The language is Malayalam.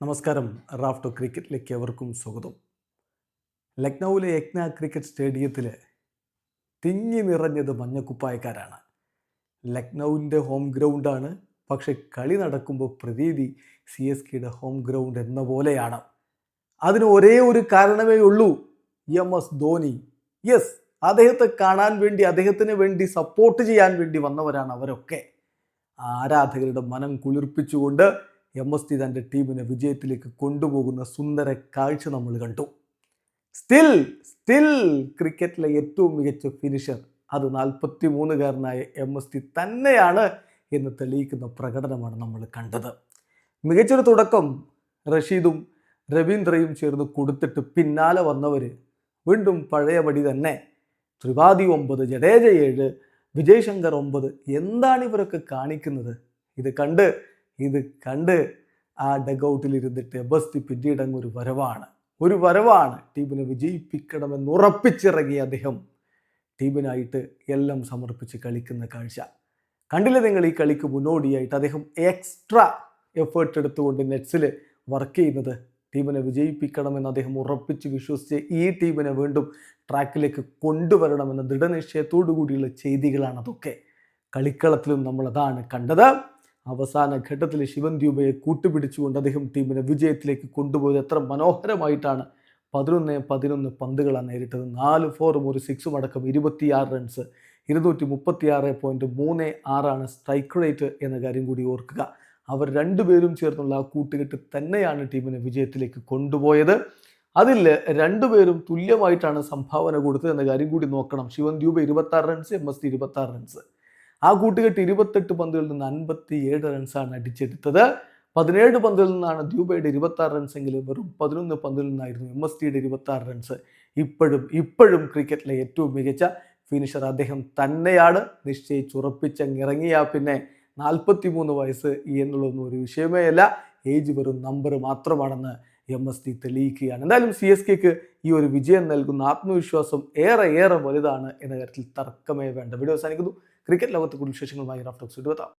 നമസ്കാരം. റാഫ്റ്റോ ക്രിക്കറ്റിലേക്ക് എവർക്കും സ്വാഗതം. ലക്നൌവിലെ യജ്ഞ ക്രിക്കറ്റ് സ്റ്റേഡിയത്തിൽ തിങ്ങി നിറഞ്ഞത് മഞ്ഞക്കുപ്പായക്കാരാണ്. ലക്നൌവിന്റെ ഹോം ഗ്രൗണ്ടാണ്. പക്ഷെ കളി നടക്കുമ്പോൾ പ്രതീതി സി എസ് കെയുടെ ഹോം ഗ്രൗണ്ട് എന്ന പോലെയാണ്. അതിന് ഒരേ ഒരു കാരണമേ ഉള്ളൂ. എം എസ് ധോനി യെസ് അദ്ദേഹത്തെ കാണാൻ വേണ്ടി അദ്ദേഹത്തിന് വേണ്ടി സപ്പോർട്ട് ചെയ്യാൻ വേണ്ടി വന്നവരാണ് അവരൊക്കെ. ആരാധകരുടെ മനം കുളിർപ്പിച്ചുകൊണ്ട് എം എസ് ടി തന്റെ ടീമിനെ വിജയത്തിലേക്ക് കൊണ്ടുപോകുന്ന സുന്ദര കാഴ്ച നമ്മൾ കണ്ടു. സ്റ്റിൽ സ്റ്റിൽ ക്രിക്കറ്റിലെ ഏറ്റവും മികച്ച ഫിനിഷർ അത് നാൽപ്പത്തി മൂന്നുകാരനായ എം എസ് ടി തന്നെയാണ് എന്ന് തെളിയിക്കുന്ന പ്രകടനമാണ് നമ്മൾ കണ്ടത്. മികച്ചൊരു തുടക്കം റഷീദും രവീന്ദ്രയും ചേർന്ന് കൊടുത്തിട്ട് പിന്നാലെ വന്നവർ വീണ്ടും പഴയപടി തന്നെ. ത്രിപാഠി ഒമ്പത് ജഡേജ ഏഴ് വിജയ് ശങ്കർ ഒമ്പത് എന്താണ് ഇവരൊക്കെ കാണിക്കുന്നത്? ഇത് കണ്ട് ഇത് കണ്ട് ആ ഡഗൗട്ടിൽ ഇരുന്നിട്ട് എബസ്തി പിന്നീട് അങ്ങ് ഒരു വരവാണ്. ഒരു വരവാണ് ടീമിനെ വിജയിപ്പിക്കണമെന്ന് ഉറപ്പിച്ചിറങ്ങിയ അദ്ദേഹം ടീമിനായിട്ട് എല്ലാം സമർപ്പിച്ച് കളിക്കുന്ന കാഴ്ച. കണ്ടില്ലേ നിങ്ങൾ ഈ കളിക്ക് മുന്നോടിയായിട്ട് അദ്ദേഹം എക്സ്ട്രാ എഫേർട്ട് എടുത്തുകൊണ്ട് നെറ്റ്സിൽ വർക്ക് ചെയ്യുന്നത്? ടീമിനെ വിജയിപ്പിക്കണമെന്ന് അദ്ദേഹം ഉറപ്പിച്ച് വിശ്വസിച്ച് ഈ ടീമിനെ വീണ്ടും ട്രാക്കിലേക്ക് കൊണ്ടുവരണമെന്ന ദൃഢനിശ്ചയത്തോടു കൂടിയുള്ള ചെയ്തികളാണ് അതൊക്കെ കളിക്കളത്തിലും നമ്മൾ അതാണ് കണ്ടത്. അവസാന ഘട്ടത്തിൽ ശിവൻ ദ്യൂബയെ കൂട്ടുപിടിച്ചുകൊണ്ട് അദ്ദേഹം ടീമിനെ വിജയത്തിലേക്ക് കൊണ്ടുപോയത് എത്ര മനോഹരമായിട്ടാണ്. പതിനൊന്ന് പതിനൊന്ന് പന്തുകളാണ് നേരിട്ടത്. നാല് ഫോറും ഒരു സിക്സും അടക്കം ഇരുപത്തിയാറ് റൺസ് ഇരുന്നൂറ്റി മുപ്പത്തിയാറ് പോയിന്റ് മൂന്ന് ആറാണ് സ്ട്രൈക്ക് റേറ്റ് എന്ന കാര്യം കൂടി ഓർക്കുക. അവർ രണ്ടുപേരും ചേർന്നുള്ള ആ കൂട്ടുകെട്ട് തന്നെയാണ് ടീമിനെ വിജയത്തിലേക്ക് കൊണ്ടുപോയത്. അതിൽ രണ്ടുപേരും തുല്യമായിട്ടാണ് സംഭാവന കൊടുത്തത് എന്ന കാര്യം കൂടി നോക്കണം. ശിവൻ ദ്യൂബ് ഇരുപത്താറ് റൺസ് എം എസ് ടി ഇരുപത്താറ് റൺസ് ആ കൂട്ടുകെട്ട് ഇരുപത്തെട്ട് പന്തുകളിൽ നിന്ന് അൻപത്തി ഏഴ് റൺസാണ് അടിച്ചെടുത്തത്. പതിനേഴ് പന്തുകളിൽ നിന്നാണ് ദ്യൂബയുടെ ഇരുപത്തി ആറ് റൺസ് എങ്കിലും വെറും പതിനൊന്ന് പന്തിൽ നിന്നായിരുന്നു എം എസ് ടിയുടെ ഇരുപത്തി ആറ് റൺസ് ഇപ്പോഴും ഇപ്പോഴും ക്രിക്കറ്റിലെ ഏറ്റവും മികച്ച ഫിനിഷർ അദ്ദേഹം തന്നെയാണ്. നിശ്ചയിച്ചുറപ്പിച്ചങ്ങിറങ്ങിയ പിന്നെ നാൽപ്പത്തി മൂന്ന് വയസ്സ് എന്നുള്ളതൊന്നും ഒരു വിഷയമേ അല്ല. ഏജ് വെറും നമ്പർ മാത്രമാണെന്ന് എം എസ് ടി തെളിയിക്കുകയാണ്. എന്തായാലും സി എസ് കെക്ക് ഈ ഒരു വിജയം നൽകുന്ന ആത്മവിശ്വാസം ഏറെ ഏറെ വലുതാണ് എന്ന കാര്യത്തിൽ തർക്കമേ വേണ്ട. വീഡിയോ അവസാനിക്കുന്നു. ക്രിക്കറ്റ് ലോകത്ത് കൂടുതൽ വിശേഷങ്ങളുമായി റാഫ്റ്റോക്സ് എടുത്താം